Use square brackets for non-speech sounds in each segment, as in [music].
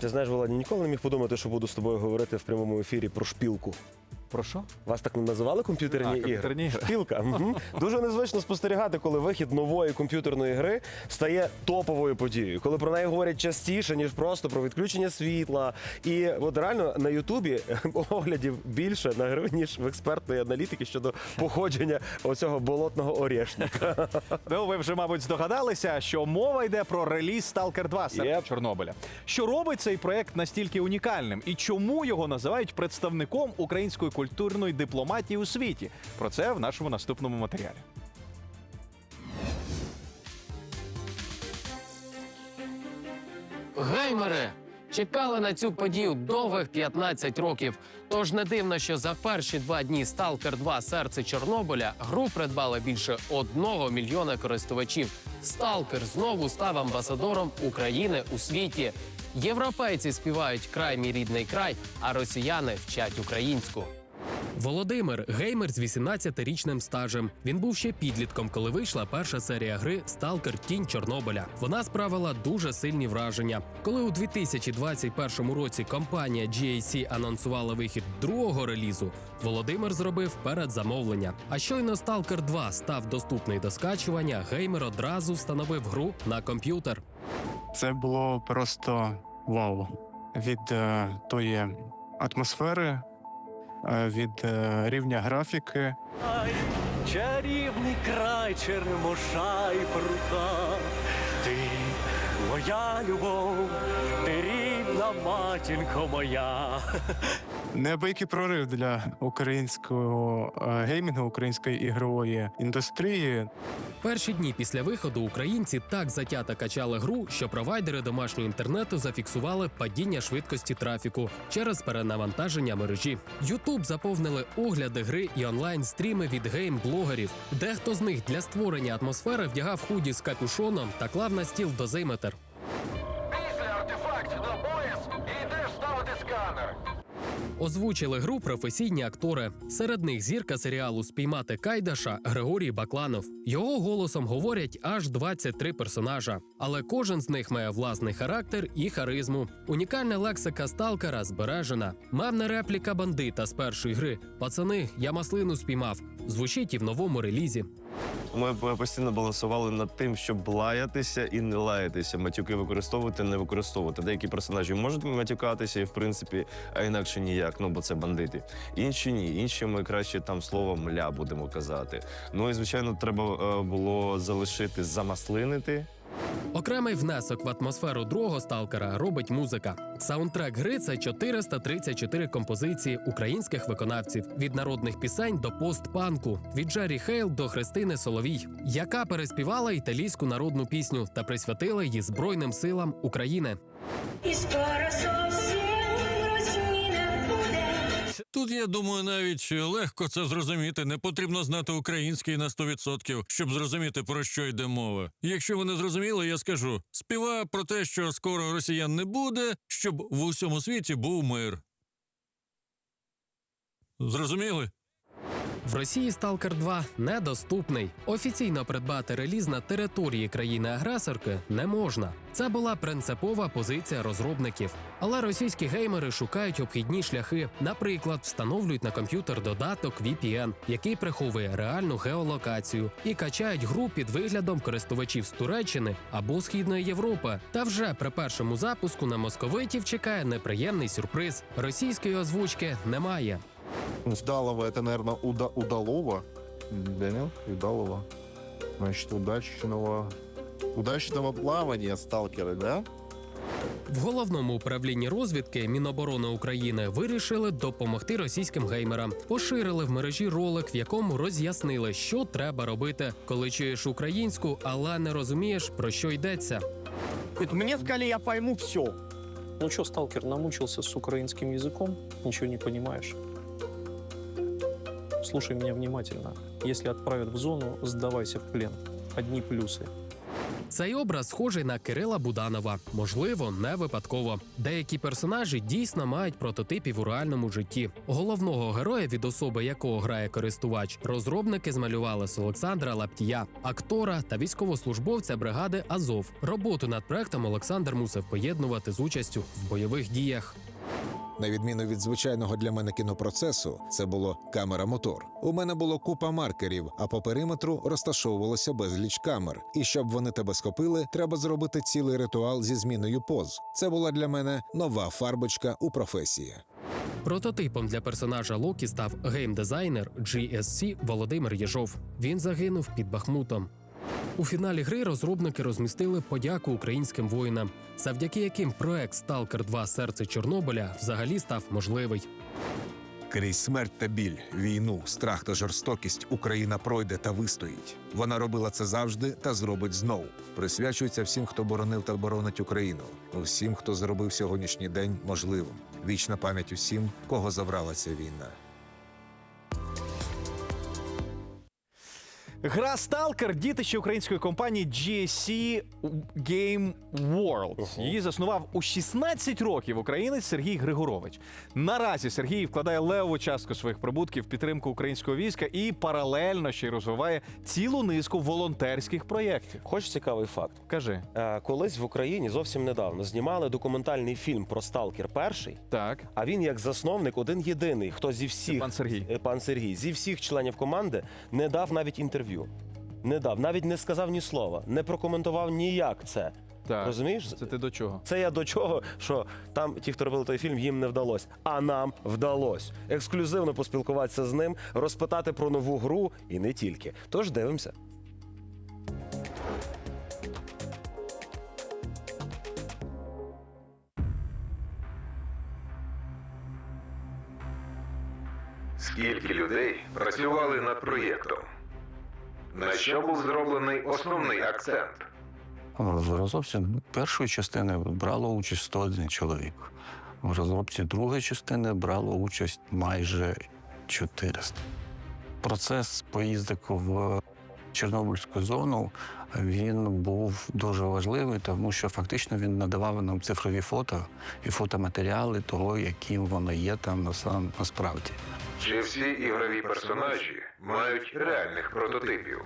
Ти знаєш, Володя, ніколи не міг подумати, що буду з тобою говорити в прямому ефірі про шпілку. Про що? Вас так не називали комп'ютерні ігри? комп'ютерні ігри. Шпілка. Мгм. Дуже незвично спостерігати, коли вихід нової комп'ютерної гри стає топовою подією, коли про неї говорять частіше, ніж просто про відключення світла. І от реально на Ютубі [laughs] оглядів більше на гру, ніж в експертної аналітики щодо походження оцього болотного орешника. Ну, ви вже, мабуть, здогадалися, що мова йде про реліз Stalker 2 серед Єп. Чорнобиля. Що робить цей проект настільки унікальним і чому його називають представником української культурної дипломатії у світі? Про це в нашому наступному матеріалі. Геймери чекали на цю подію довгих 15 років. Тож не дивно, що за перші два дні Stalker 2 серце Чорнобиля гру придбали більше одного мільйона користувачів. Stalker знову став амбасадором України у світі. Європейці співають край мій рідний край, а росіяни вчать українську. Володимир геймер з 18-річним стажем. Він був ще підлітком, коли вийшла перша серія гри Сталкер Тінь Чорнобиля. Вона справила дуже сильні враження. Коли у 2021 році компанія GAC анонсувала вихід другого релізу, Володимир зробив передзамовлення. А щойно Stalker 2 став доступний до скачування, геймер одразу встановив гру на комп'ютер. Це було просто вау. Від е, тої атмосфери, від е, рівня графіки. Чарівний край чернемоша і прута. Ти моя любов, ти рідна матінко моя. Неабиякий прорив для українського е, геймінгу, української ігрової індустрії. Перші дні після виходу українці так затято качали гру, що провайдери домашнього інтернету зафіксували падіння швидкості трафіку через перенавантаження мережі. Ютуб заповнили огляди гри і онлайн-стріми від гейм-блогерів. Дехто з них для створення атмосфери вдягав худі з капюшоном та клав на стіл дозиметр. Озвучили гру професійні актори. Серед них зірка серіалу Спіймати Кайдаша Григорій Бакланов. Його голосом говорять аж 23 персонажа, але кожен з них має власний характер і харизму. Унікальна лексика сталкера збережена. Мемна репліка бандита з першої гри. Пацани, я маслину спіймав. Звучить і в новому релізі. Ми постійно балансували над тим, щоб лаятися і не лаятися, матюки використовувати, не використовувати. Деякі персонажі можуть матюкатися, і в принципі, а інакше ніяк, ну бо це бандити. Інші ні. Інші ми краще там слово мля будемо казати. Ну і звичайно, треба е, було залишити замаслинити. Окремий внесок в атмосферу другого сталкера робить музика. Саундтрек гри це 434 композиції українських виконавців від народних пісень до постпанку, від Джері Хейл до Христини Соловій, яка переспівала італійську народну пісню та присвятила її Збройним силам України. І скоро зовсім. Тут я думаю, навіть легко це зрозуміти. Не потрібно знати український на 100%, щоб зрозуміти про що йде мова. Якщо ви не зрозуміли, я скажу: співа про те, що скоро росіян не буде, щоб в усьому світі був мир. Зрозуміли? В Росії Stalker 2 недоступний. Офіційно придбати реліз на території країни-агресорки не можна. Це була принципова позиція розробників. Але російські геймери шукають обхідні шляхи. Наприклад, встановлюють на комп'ютер додаток VPN, який приховує реальну геолокацію, і качають гру під виглядом користувачів з Туреччини або Східної Європи. Та вже при першому запуску на московитів чекає неприємний сюрприз. Російської озвучки немає. Удалова это, наверное, уда удалова. Понял? Удалова. Значит, удачного... Удачного плавания, сталкеры, да? В головному управлінні розвідки Міноборони України вирішили допомогти російським геймерам. Поширили в мережі ролик, в якому роз'яснили, що треба робити, коли чуєш українську, але не розумієш про що йдеться. Мне сказали, я пойму все. Ну что, сталкер, намучился с украинским языком? Ничего не понимаешь? Слушай меня внимательно. Если отправят в зону, сдавайся в плен. Одни плюсы. Цей образ схожий на Кирила Буданова. Можливо, не випадково. Деякі персонажі дійсно мають прототипів у реальному житті. Головного героя, від особи якого грає користувач, розробники змалювали з Олександра Лаптія, актора та військовослужбовця бригади Азов. Роботу над проектом Олександр мусив поєднувати з участю в бойових діях. На відміну від звичайного для мене кінопроцесу, це було камера-мотор. У мене було купа маркерів, а по периметру розташовувалося безліч камер. І щоб вони тебе схопили, треба зробити цілий ритуал зі зміною поз. Це була для мене нова фарбочка у професії. Прототипом для персонажа Локі став геймдизайнер GSC Володимир Єжов. Він загинув під Бахмутом. У фіналі гри розробники розмістили подяку українським воїнам, завдяки яким проект Stalker 2 Серце Чорнобиля взагалі став можливий. Крізь смерть та біль, війну, страх та жорстокість Україна пройде та вистоїть. Вона робила це завжди та зробить знов. Присвячується всім, хто боронив та боронить Україну, усім, хто зробив сьогоднішній день можливим. Вічна пам'ять усім, кого забрала ця війна. Гра Stalker – дітище української компанії GSC Game World. Її заснував у 16 років українець Сергій Григорович. Наразі Сергій вкладає левову частку своїх прибутків в підтримку українського війська і паралельно ще й розвиває цілу низку волонтерських проєктів. Хоч цікавий факт. Кажи, Е, Колись в Україні зовсім недавно знімали документальний фільм про Сталкер перший. так. А він як засновник один єдиний, хто зі всіх пан Сергій. Е, пан Сергій зі всіх членів команди не дав навіть інтерв'ю. Не дав, навіть не сказав ні слова, не прокоментував ніяк це. Так. Розумієш? Це ти до чого? Це я до чого, що там ті, хто робили той фільм, їм не вдалося. А нам вдалося. Ексклюзивно поспілкуватися з ним, розпитати про нову гру і не тільки. Тож дивимося. Скільки людей працювали над проєктом? На що був зроблений основний акцент? В розробці першої частини брало участь 101 чоловік. В розробці другої частини брало участь майже 400. Процес поїздок в Чорнобильську зону він був дуже важливий, тому що фактично він надавав нам цифрові фото і фотоматеріали того, яким воно є там насправді. Чи всі ігрові персонажі мають реальних прототипів?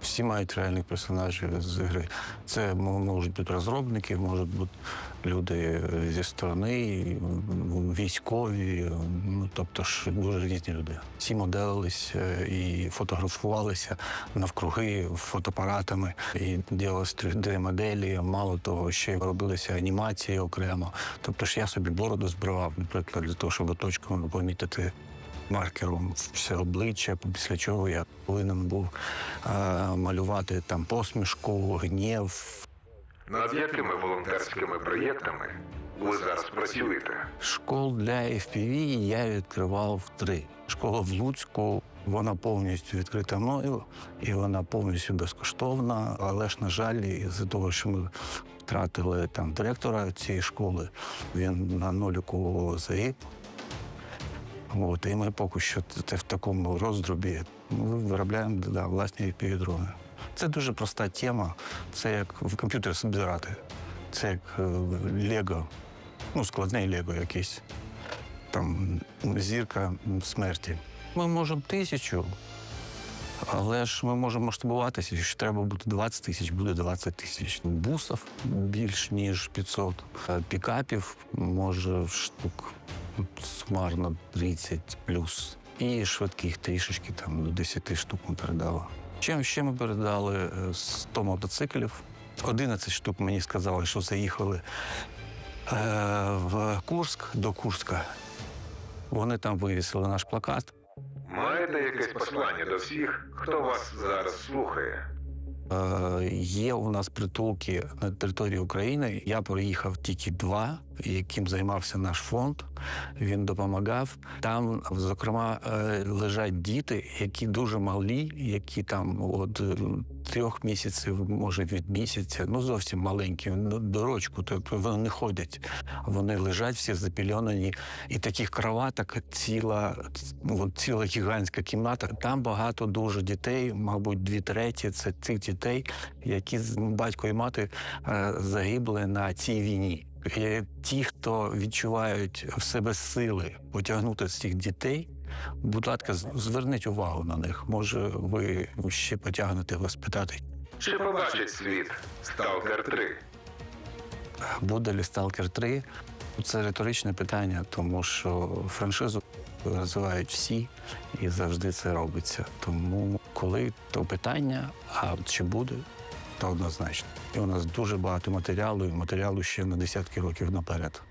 Всі мають реальних персонажів з гри. Це можуть бути розробники, можуть бути люди зі сторони, військові, ну тобто ж дуже різні люди. Всі моделились е, і фотографувалися навкруги фотоапаратами, і ділились 3D-моделі. Мало того, ще й робилися анімації окремо. Тобто ж я собі бороду збривав, наприклад, для того, щоб точками помітити маркером все обличчя, після чого я повинен був е, малювати там посмішку, гнів. Над якими волонтерськими проєктами ви зараз працюєте? Школ для FPV я відкривав три. Школа в Луцьку. Вона повністю відкрита мною, і вона повністю безкоштовна. Але ж, на жаль, із-за того, що ми втратили там директора цієї школи, він на ноліку загиб. От, і ми поки що це в такому роздробі. Ми виробляємо да, власні півдрони. Це дуже проста тема. Це як в комп'ютер збирати. Це як е, Лего, ну, складний Лего якийсь. Там зірка смерті. Ми можемо тисячу, але ж ми можемо масштабуватися. Якщо треба буде 20 тисяч, буде 20 тисяч. Бусів більш ніж 500. Е, Пікапів може штук сумарно 30 плюс. І швидких трішечки там до 10 штук ми передали. Чим ще ми передали Е, 100 мотоциклів. 11 штук мені сказали, що заїхали е, в Курск до Курська. Вони там вивісили наш плакат. Маєте якесь послання до всіх, хто вас зараз слухає? Е, Є у нас притулки на території України. Я проїхав тільки два, яким займався наш фонд. Він допомагав. Там, зокрема, е, лежать діти, які дуже малі, які там от трьох місяців, може від місяця, ну зовсім маленькі, ну, до тобто вони не ходять. Вони лежать всі запільонені. І таких кроваток ціла, ну, ціла гігантська кімната. Там багато дуже дітей, мабуть, дві треті це тих дітей, які батько і мати е, загибли на цій війні. І ті, хто відчувають в себе сили потягнути з цих дітей, будь ласка, зверніть увагу на них. Може, ви ще потягнете вас питати, Чи побачить світ Сталкер 3? буде ли Сталкер 3? Це риторичне питання, тому що франшизу розвивають всі і завжди це робиться. Тому коли то питання, а чи буде, то однозначно. І у нас дуже багато матеріалу, і матеріалу ще на десятки років наперед.